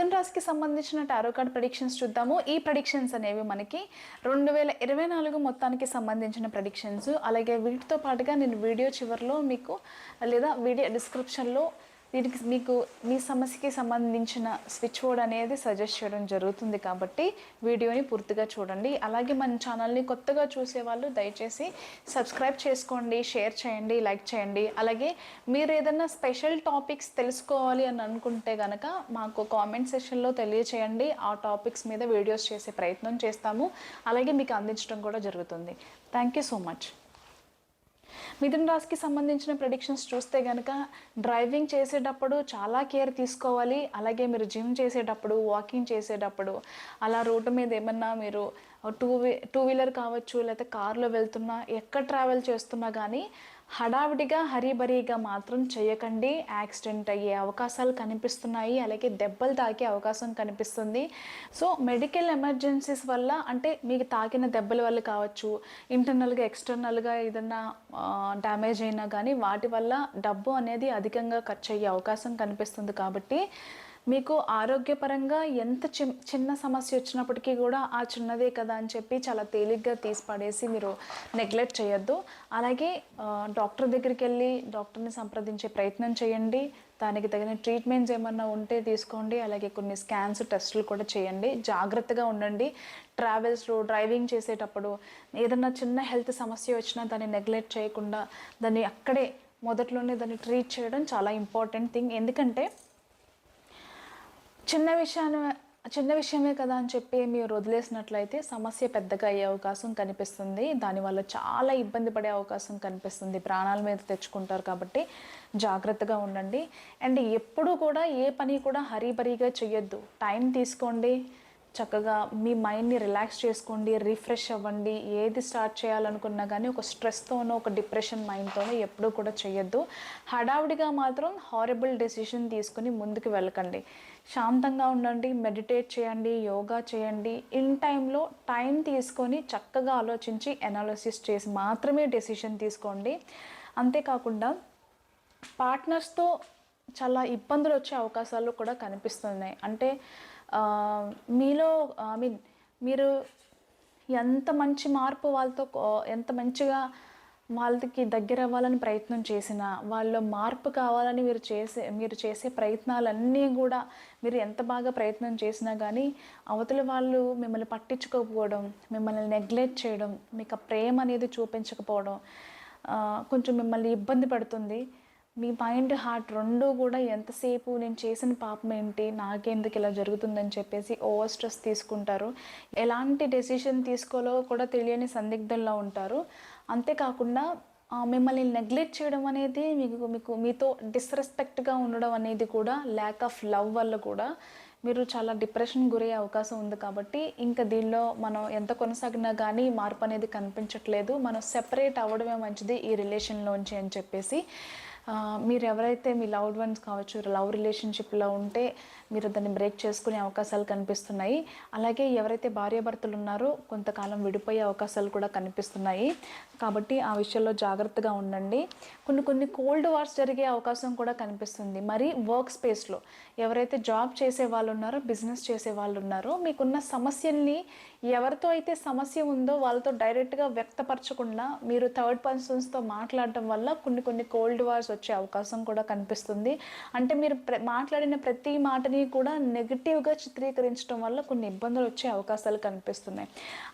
మిథున్ రాశికి సంబంధించిన tarot card predictions చూద్దాము. ఈ ప్రొడిక్షన్స్ అనేవి మనకి రెండు వేల ఇరవై నాలుగు మొత్తానికి సంబంధించిన ప్రెడిక్షన్స్ అలాగే వీటితో పాటుగా నేను వీడియో చివరిలో మీకు లేదా వీడియో డిస్క్రిప్షన్లో దీనికి మీకు మీ సమస్యకి సంబంధించిన స్విచ్ బోర్డ్ అనేది సజెస్ట్ చేయడం జరుగుతుంది కాబట్టి వీడియోని పూర్తిగా చూడండి. అలాగే మన ఛానల్ని కొత్తగా చూసే వాళ్ళు దయచేసి సబ్స్క్రైబ్ చేసుకోండి షేర్ చేయండి లైక్ చేయండి. అలాగే మీరు ఏదైనా స్పెషల్ టాపిక్స్ తెలుసుకోవాలి అని అనుకుంటే కనుక మాకు కామెంట్ సెషన్లో తెలియచేయండి. ఆ టాపిక్స్ మీద వీడియోస్ చేసే ప్రయత్నం చేస్తాము. అలాగే మీకు అందించడం కూడా జరుగుతుంది. Thank you so much. Mithun రాశికి సంబంధించిన ప్రెడిక్షన్స్ చూస్తే కనుక డ్రైవింగ్ చేసేటప్పుడు చాలా కేర్ తీసుకోవాలి. అలాగే మీరు జిమ్ చేసేటప్పుడు వాకింగ్ చేసేటప్పుడు అలా రోడ్డు మీద ఏమన్నా మీరు టూ వీ టూ వీలర్ కావచ్చు లేకపోతే కార్లో వెళ్తున్నా ఎక్కడ ట్రావెల్ చేస్తున్నా కానీ హడావిడిగా హరీబరీగా మాత్రం చేయకండి. యాక్సిడెంట్ అయ్యే అవకాశాలు కనిపిస్తున్నాయి. అలాగే దెబ్బలు తాకే అవకాశం కనిపిస్తుంది. సో మెడికల్ ఎమర్జెన్సీస్ వల్ల అంటే మీకు తాకిన దెబ్బల వల్ల కావచ్చు ఇంటర్నల్గా ఎక్స్టర్నల్గా ఏదన్నా డ్యామేజ్ అయినా కానీ వాటి వల్ల డబ్బు అనేది అధికంగా ఖర్చు అయ్యే అవకాశం కనిపిస్తుంది కాబట్టి మీకు ఆరోగ్యపరంగా ఎంత చి చిన్న సమస్య వచ్చినప్పటికీ కూడా ఆ చిన్నదే కదా అని చెప్పి చాలా తేలిగ్గా తీసి పడేసి మీరు నెగ్లెక్ట్ చేయొద్దు. అలాగే డాక్టర్ దగ్గరికి వెళ్ళి డాక్టర్ని సంప్రదించే ప్రయత్నం చేయండి. దానికి తగిన ట్రీట్మెంట్స్ ఏమన్నా ఉంటే తీసుకోండి. అలాగే కొన్ని స్కాన్స్ టెస్టులు కూడా చేయండి. జాగ్రత్తగా ఉండండి. ట్రావెల్స్లో డ్రైవింగ్ చేసేటప్పుడు ఏదన్నా చిన్న హెల్త్ సమస్య వచ్చినా దాన్ని నెగ్లెక్ట్ చేయకుండా దాన్ని అక్కడే మొదట్లోనే దాన్ని ట్రీట్ చేయడం చాలా ఇంపార్టెంట్ థింగ్. ఎందుకంటే చిన్న విషయాన్ని చిన్న విషయమే కదా అని చెప్పి మీరు వదిలేసినట్లయితే సమస్య పెద్దగా అయ్యే అవకాశం కనిపిస్తుంది. దానివల్ల చాలా ఇబ్బంది పడే అవకాశం కనిపిస్తుంది. ప్రాణాల మీద తెచ్చుకుంటారు కాబట్టి జాగ్రత్తగా ఉండండి. అండ్ ఎప్పుడూ కూడా ఏ పని కూడా హరీబరీగా చేయొద్దు టైం తీసుకోండి. చక్కగా మీ మైండ్ని రిలాక్స్ చేసుకోండి రిఫ్రెష్ అవ్వండి. ఏది స్టార్ట్ చేయాలనుకున్నా కానీ ఒక స్ట్రెస్తోనో ఒక డిప్రెషన్ మైండ్తోనో ఎప్పుడూ కూడా చేయొద్దు హడావుడిగా మాత్రం హారబుల్ డెసిషన్ తీసుకుని ముందుకు వెళ్ళకండి. శాంతంగా ఉండండి మెడిటేట్ చేయండి యోగా చేయండి. ఇన్ టైంలో టైం తీసుకొని చక్కగా ఆలోచించి అనాలిసిస్ చేసి మాత్రమే డెసిషన్ తీసుకోండి. అంతేకాకుండా పార్ట్నర్స్తో చాలా ఇబ్బందులు వచ్చే అవకాశాలు కూడా కనిపిస్తున్నాయి. అంటే మీలో ఐ మీన్ మీరు ఎంత మంచి మార్పు వాళ్ళతో కో- ఎంత మంచిగా వాళ్ళకి దగ్గర అవ్వాలని ప్రయత్నం చేసినా వాళ్ళలో మార్పు కావాలని మీరు చేసే మీరు చేసే ప్రయత్నాలన్నీ కూడా మీరు ఎంత బాగా ప్రయత్నం చేసినా కానీ అవతల వాళ్ళు మిమ్మల్ని పట్టించుకోకపోవడం మిమ్మల్ని నెగ్లెక్ట్ చేయడం మీకు ప్రేమ అనేది చూపించకపోవడం కొంచెం మిమ్మల్ని ఇబ్బంది పడుతుంది. మీ మైండ్ హార్ట్ రెండు కూడా ఎంతసేపు నేను చేసిన పాపం ఏంటి నాకెందుకు ఇలా జరుగుతుందని చెప్పేసి ఓవర్ స్ట్రెస్ తీసుకుంటారు. ఎలాంటి డెసిషన్ తీసుకోలో కూడా తెలియని సందిగ్ధంలో ఉంటారు. అంతేకాకుండా మిమ్మల్ని నెగ్లెక్ట్ చేయడం అనేది మీకు మీకు మీతో డిస్రెస్పెక్ట్గా ఉండడం అనేది కూడా ల్యాక్ ఆఫ్ లవ్ వల్ల కూడా మీరు చాలా డిప్రెషన్ గురయ్యే అవకాశం ఉంది కాబట్టి ఇంకా దీనిలో మనం ఎంత కొనసాగినా కానీ మార్పు అనేది కనిపించట్లేదు. మనం సెపరేట్ అవ్వడమే మంచిది ఈ రిలేషన్లోంచి అని చెప్పేసి. మీరు ఎవరైతే మీ లవ్డ్ వన్స్ కావచ్చు లవ్ రిలేషన్షిప్లో ఉంటే మీరు దాన్ని బ్రేక్ చేసుకునే అవకాశాలు కనిపిస్తున్నాయి. అలాగే ఎవరైతే భార్యాభర్తలు ఉన్నారో కొంతకాలం విడిపోయే అవకాశాలు కూడా కనిపిస్తున్నాయి. కాబట్టి ఆ విషయంలో జాగ్రత్తగా ఉండండి. కొన్ని కొన్ని కోల్డ్ వార్స్ జరిగే అవకాశం కూడా కనిపిస్తుంది. మరి వర్క్ స్పేస్లో ఎవరైతే జాబ్ చేసే వాళ్ళు ఉన్నారో బిజినెస్ చేసే వాళ్ళు ఉన్నారో మీకున్న సమస్యల్ని ఎవరితో అయితే సమస్య ఉందో వాళ్ళతో డైరెక్ట్గా వ్యక్తపరచకుండా మీరు థర్డ్ పర్సన్స్తో మాట్లాడటం వల్ల కొన్ని కొన్ని కోల్డ్ వార్స్ వచ్చే అవకాశం కూడా కనిపిస్తుంది. అంటే మీరు ప్ర- మాట్లాడిన ప్రతి మాటని కూడా నెగిటివ్గా చిత్రీకరించడం వల్ల కొన్ని ఇబ్బందులు వచ్చే అవకాశాలు కనిపిస్తున్నాయి.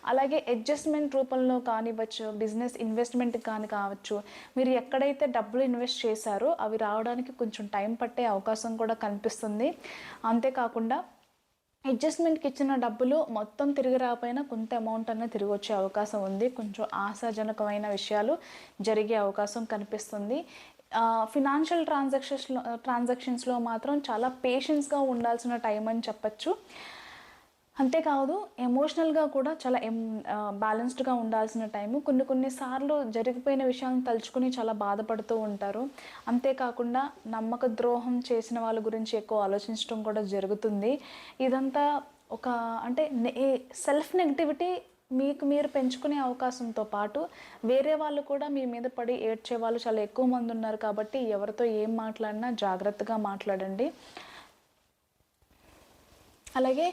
అలాగే అడ్జస్ట్మెంట్ రూపంలో కానివ్వచ్చు బిజినెస్ ఇన్వెస్ట్మెంట్ కానీ కావచ్చు మీరు ఎక్కడైతే డబ్బులు ఇన్వెస్ట్ చేశారో అవి రావడానికి కొంచెం టైం పట్టే అవకాశం కూడా కనిపిస్తుంది. అంతేకాకుండా అడ్జస్ట్మెంట్కి ఇచ్చిన డబ్బులు మొత్తం తిరిగి రాకపోయినా కొంత అమౌంట్ అన్న తిరిగి వచ్చే అవకాశం ఉంది. కొంచెం ఆశాజనకమైన విషయాలు జరిగే అవకాశం కనిపిస్తుంది. ఫినాన్షియల్ ట్రాన్సాక్షన్స్లో ట్రాన్సాక్షన్స్లో మాత్రం చాలా పేషెన్స్గా ఉండాల్సిన టైం అని చెప్పచ్చు. అంతేకాదు ఎమోషనల్గా కూడా చాలా ఎం బ్యాలెన్స్డ్గా ఉండాల్సిన టైము కొన్ని కొన్నిసార్లు జరిగిపోయిన విషయాలను తలుచుకుని చాలా బాధపడుతూ ఉంటారు. అంతేకాకుండా నమ్మక ద్రోహం చేసిన వాళ్ళ గురించి ఎక్కువ ఆలోచించడం కూడా జరుగుతుంది. ఇదంతా ఒక అంటే సెల్ఫ్ నెగిటివిటీ మీకు మీరు పెంచుకునే అవకాశంతో పాటు వేరే వాళ్ళు కూడా మీ మీద పడి ఏడ్చే వాళ్ళు చాలా ఎక్కువ మంది ఉన్నారు కాబట్టి ఎవరితో ఏం మాట్లాడినా జాగ్రత్తగా మాట్లాడండి. అలాగే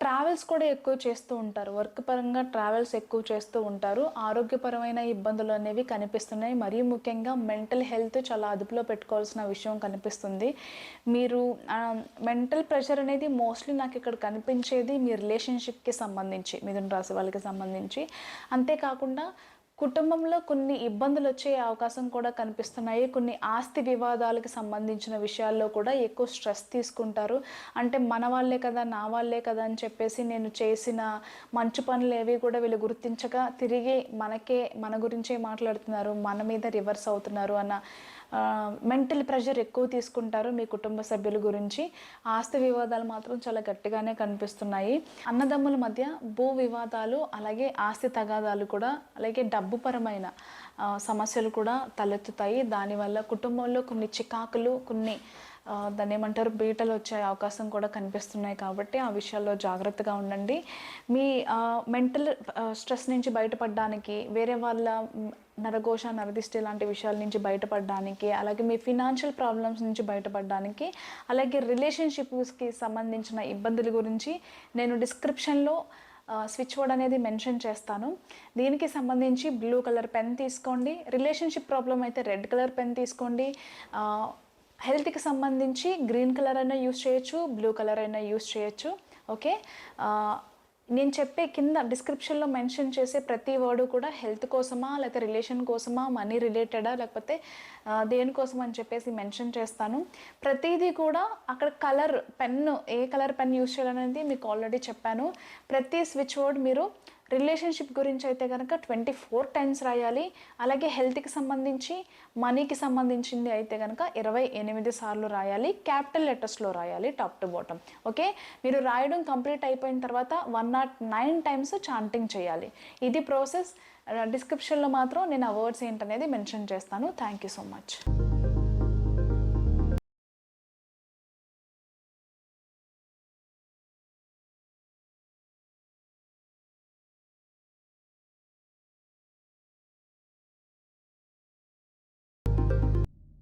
ట్రావెల్స్ కూడా ఎక్కువ చేస్తూ ఉంటారు. వర్క్ పరంగా ట్రావెల్స్ ఎక్కువ చేస్తూ ఉంటారు. ఆరోగ్యపరమైన ఇబ్బందులు అనేవి కనిపిస్తున్నాయి. మరీ ముఖ్యంగా మెంటల్ హెల్త్ చాలా అదుపులో పెట్టుకోవాల్సిన విషయం కనిపిస్తుంది. మీరు మెంటల్ ప్రెషర్ అనేది మోస్ట్లీ నాకు ఇక్కడ కనిపించేది మీ రిలేషన్షిప్కి సంబంధించి మిథున రాశి వాళ్ళకి సంబంధించి. అంతేకాకుండా కుటుంబంలో కొన్ని ఇబ్బందులు వచ్చే అవకాశం కూడా కనిపిస్తున్నాయి. కొన్ని ఆస్తి వివాదాలకు సంబంధించిన విషయాల్లో కూడా ఎక్కువ స్ట్రెస్ తీసుకుంటారు. అంటే మన వాళ్ళే కదా నా వాళ్ళే కదా అని చెప్పేసి నేను చేసిన మంచి పనులు ఏవి కూడా వీళ్ళు గుర్తించగా తిరిగి మనకే మన గురించే మాట్లాడుతున్నారు మన మీద రివర్స్ అవుతున్నారు అన్న మెంటల్ ప్రెషర్ ఎక్కువ తీసుకుంటారు మీ కుటుంబ సభ్యుల గురించి. ఆస్తి వివాదాలు మాత్రం చాలా గట్టిగానే కనిపిస్తున్నాయి. అన్నదమ్ముల మధ్య భూ వివాదాలు అలాగే ఆస్తి తగాదాలు కూడా అలాగే డబ్బుపరమైన సమస్యలు కూడా తలెత్తుతాయి. దానివల్ల కుటుంబంలో కొన్ని చికాకులు కొన్ని దాన్ని ఏమంటారు బీటలు వచ్చే అవకాశం కూడా కనిపిస్తున్నాయి కాబట్టి ఆ విషయాల్లో జాగ్రత్తగా ఉండండి. మీ మెంటల్ స్ట్రెస్ నుంచి బయటపడడానికి వేరే వాళ్ళ నరఘోష నరదిష్టి లాంటి విషయాల నుంచి బయటపడడానికి అలాగే మీ ఫినాన్షియల్ ప్రాబ్లమ్స్ నుంచి బయటపడడానికి అలాగే రిలేషన్షిప్స్కి సంబంధించిన ఇబ్బందుల గురించి నేను డిస్క్రిప్షన్లో స్విచ్ బోర్డ్ అనేది మెన్షన్ చేస్తాను. దీనికి సంబంధించి బ్లూ కలర్ పెన్ తీసుకోండి. రిలేషన్షిప్ ప్రాబ్లం అయితే రెడ్ కలర్ పెన్ తీసుకోండి. హెల్త్కి సంబంధించి గ్రీన్ కలర్ అయినా యూస్ చేయొచ్చు బ్లూ కలర్ అయినా యూస్ చేయొచ్చు. ఓకే? నేను చెప్పే కింద డిస్క్రిప్షన్లో మెన్షన్ చేసే ప్రతి వర్డ్ కూడా హెల్త్ కోసమా లేకపోతే రిలేషన్ కోసమా మనీ రిలేటెడా లేకపోతే ఆ, దేనికోసం అని చెప్పేసి మెన్షన్ చేస్తాను. ప్రతిదీ కూడా అక్కడ కలర్ పెన్ను ఏ కలర్ పెన్ యూస్ చేయాలనేది మీకు ఆల్రెడీ చెప్పాను. ప్రతి స్విచ్ వర్డ్ మీరు రిలేషన్షిప్ గురించి అయితే కనుక ట్వంటీ ఫోర్ టైమ్స్ రాయాలి. అలాగే హెల్త్కి సంబంధించి మనీకి సంబంధించింది అయితే కనుక ఇరవై ఎనిమిది సార్లు రాయాలి. క్యాపిటల్ లెటర్స్లో రాయాలి టాప్ టు బాటమ్. ఓకే? మీరు రాయడం కంప్లీట్ అయిపోయిన తర్వాత one not nine times chanting చేయాలి. ఇది ప్రాసెస్. డిస్క్రిప్షన్లో మాత్రం నేను ఆ వర్డ్స్ ఏంటనేది మెన్షన్ చేస్తాను. Thank you so much.